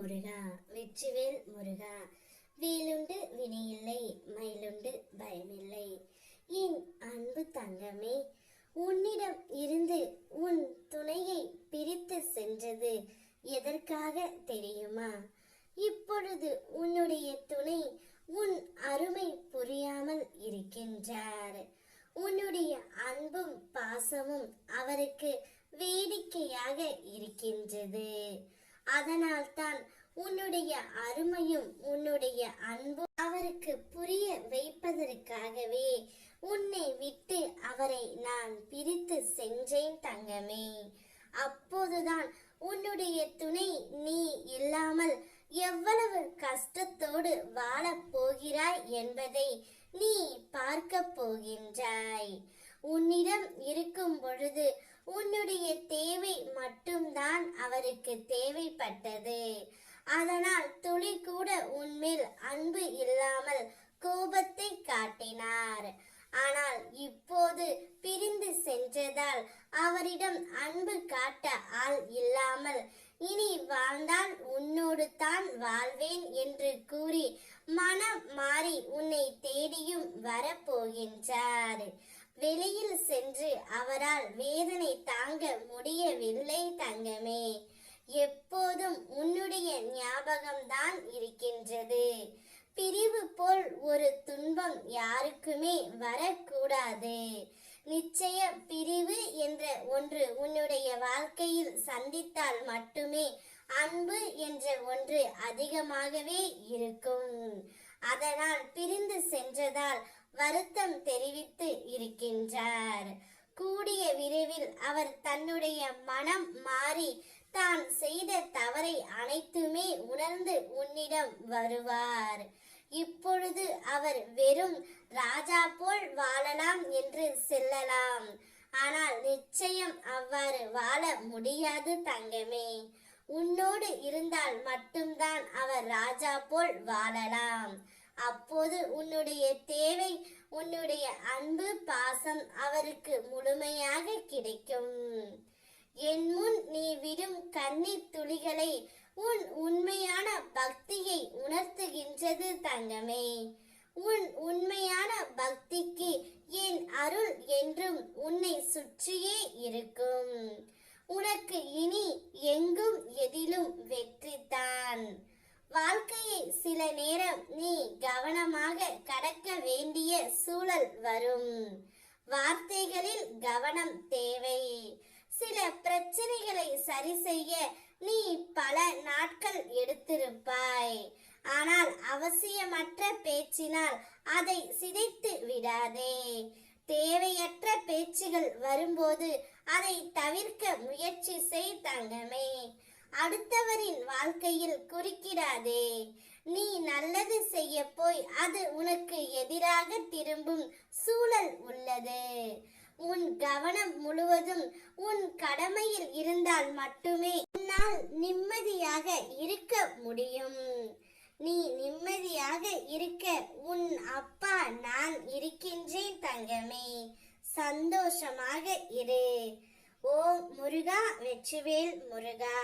முருகா வெற்றிவேல் முருகா. வேலுண்டு வினையில்லை மயிலுண்டு பயமில்லை. என் அன்பு தங்கமே உன்னிடம் இருந்து உன் துணையை பிரித்து சென்றது எதற்காக தெரியுமா? இப்பொழுது உன்னுடைய துணை உன் அருமை புரியாமல் இருக்கின்றார். உன்னுடைய அன்பும் பாசமும் அவருக்கு வேடிக்கையாக இருக்கின்றது. அதனால்தான் உன்னுடைய அருமையும் உன்னுடைய அன்பும் அவருக்கு புரிய வைப்பதற்காகவே உன்னை விட்டு அவரை நான் பிரித்து சென்றேன் தங்கமே. அப்போதுதான் உன்னுடைய துணை நீ இல்லாமல் எவ்வளவு கஷ்டத்தோடு வாழப் போகிறாய் என்பதை நீ பார்க்க போகின்றாய். உன்னிடம் இருக்கும் பொழுது உன்னுடைய மட்டும்தான் அவருக்கு தேவைப்பட்டது. அதனால் துளி கூட உன்மேல் அன்பு இல்லாமல் கோபத்தை காட்டினார். ஆனால் இப்போது பிரிந்து சென்றதால் அவரிடம் அன்பு காட்ட ஆள் இல்லாமல் இனி வாழ்ந்தால் உன்னோடு தான் வாழ்வேன் என்று கூறி மனம் மாறி உன்னை தேடியும் வரப்போகின்றார். வெளியில் சென்று அவரால் வேதனை தாங்க முடியவில்லை தங்கமே. எப்போதும் உன்னுடைய ஞாபகம்தான் இருக்கின்றது. பிரிவு போல் ஒரு துன்பம் யாருக்குமே வரக்கூடாது. நிச்சய பிரிவு என்ற ஒன்று உன்னுடைய வாழ்க்கையில் சந்தித்தால் மட்டுமே அன்பு என்ற ஒன்று அதிகமாகவே இருக்கும். அதனால் பிரிந்து சென்றதால் வருத்தம் தெரிவித்து இருக்கின்றார். கூடிய விரைவில் அவர் தன்னுடைய மனம் மாறி தான் செய்த தவறை அனைத்துமே உணர்ந்து உன்னிடம் வருவார். இப்பொழுது அவர் வெறும் ராஜா போல் வாழலாம் என்று செல்லலாம். ஆனால் நிச்சயம் அவ்வாறு வாழ முடியாது தங்கமே. உன்னோடு இருந்தால் மட்டும்தான் அவர் ராஜா போல் வாழலாம். அப்போது உன்னுடைய தேவை உன்னுடைய அன்பு பாசம் அவருக்கு முழுமையாக கிடைக்கும். என் முன் நீ விடும் கண்ணீர் துளிகளை உன் உண்மையான பக்தியை உணர்த்துகின்றது தங்கமே. உன் உண்மையான பக்திக்கு என் அருள் என்றும் உன்னை சுற்றியே இருக்கும். உனக்கு இனி எங்கும் எதிலும் வெற்றிதான் வாழ்க்கையை சில நேரம் நீ கவனமாக கடக்க வேண்டிய சூழல் வரும். வார்த்தைகளில் கவனம் தேவை. சில பிரச்சனைகளை சரி செய்ய நீ பல நாட்கள் எடுத்திருப்பாய். ஆனால் அவசியமற்ற பேச்சினால் அதை சிதைத்து விடாதே. தேவையற்ற பேச்சுகள் வரும்போது அதை தவிர்க்க முயற்சி செய் தங்கமே. அடுத்தவரின் வாழ்க்கையில் குறுக்கிடாதே. நீ நல்லது செய்ய போய் அது உனக்கு எதிராக திரும்பும் சூழல் உள்ளது. உன் கவனம் முழுவதும் உன் கடமையில் இருந்தால் மட்டுமே உன்னால் நிம்மதியாக இருக்க முடியும். நீ நிம்மதியாக இருக்க உன் அப்பா நான் இருக்கின்றேன் தங்கமே. சந்தோஷமாக இரு. ஓ முருகா வெற்றிவேல் முருகா.